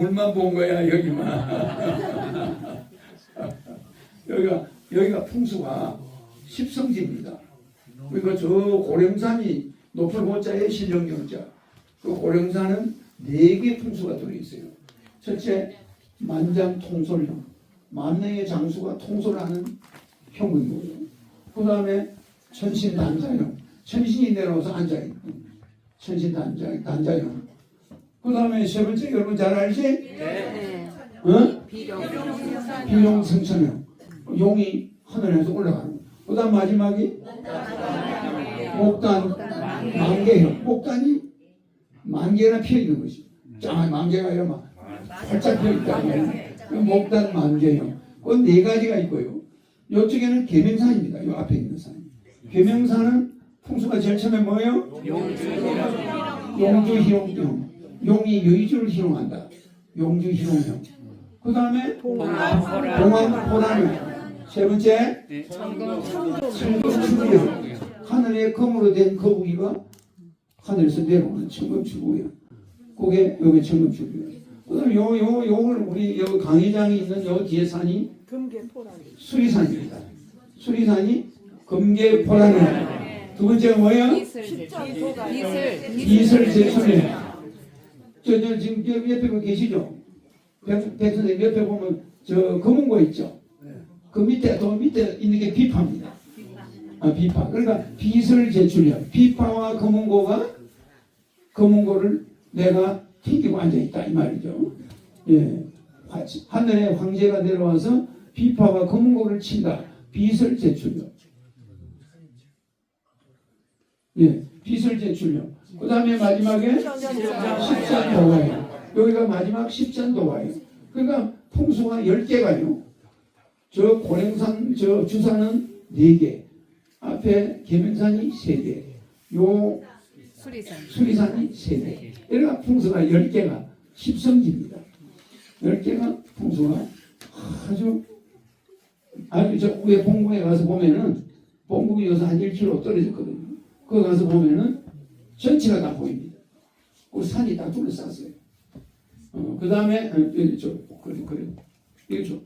건물만 본 거야 여기만. 여기가 여기가 풍수가 십성지입니다. 그러니까 저 고령산이 높을 고자에 실령경자. 그 고령산은 네 개 풍수가 들어 있어요. 첫째 만장 통솔형, 만명의 장수가 통솔하는 형이고요. 그 다음에 천신 단자형, 천신이 내려와서 앉아 있는 천신 단자 단자형. 그 다음에 세 번째 여러분 잘 알지? 네. 어? 비룡. 비룡 승천형, 용이 하늘에서 올라가는. 거. 그 다음 마지막이 목단 만개형, 목단이 만개나 피어 있는 것이. 짱 만개가 이러면 활짝 피어 있다. 그 목단 만개형. 그 네 가지가 있고요. 이쪽에는 계명산입니다. 이 앞에 있는 산. 계명산은 풍수가 제일 처음에 뭐예요? 용주 희롱형. 용 이 여의주를 희롱한다. 용주 희롱형. 그 다음에 동안 호랑이. 세 번째 천금추구형. 하늘에 금으로 된 거북이가 하늘에서 내려오는 천금추구형. 그게 여기 천금추구형. 그다음 요, 요, 요걸 우리 요 강의장이 있는 요 뒤에 산이. 수리산입니다. 수리산이 금계포라는 두 번째가 뭐예요? 이슬. 이슬. 이슬 제출이. 저, 저 지금 저 옆에 분 계시죠? 백, 백 선생님 옆에 보면 저 검은 거 있죠? 그 밑에 더 밑에 있는 게 비파입니다. 아 비파. 그러니까 빛을 제출력. 비파와 검은고가 검은고를 내가 튕기고 앉아 있다 이 말이죠. 예. 하- 하늘에 황제가 내려와서 비파와 검은고를 친다. 빛을 제출력. 예. 빛을 제출력. 그 다음에 마지막에 십전도화예요. 여기가 마지막 십전도화예요. 그러니까 풍수가 10개가요. 저 고령산 저 주산은 4개. 앞에 계명산이 3개. 요 수리산. 수리산이 3개. 이러니까 풍수가 10개가 십성지입니다. 10개가 풍수가 아주 아주 저 위에 봉궁에 가서 보면은 봉궁이 여기서 한 1km 떨어졌거든요. 거기 가서 보면은 전체가 다 보입니다. 그 산이 다 둘러쌌어요. 어, 그 다음에, 여기 저, 그래, 그래. 여기 저,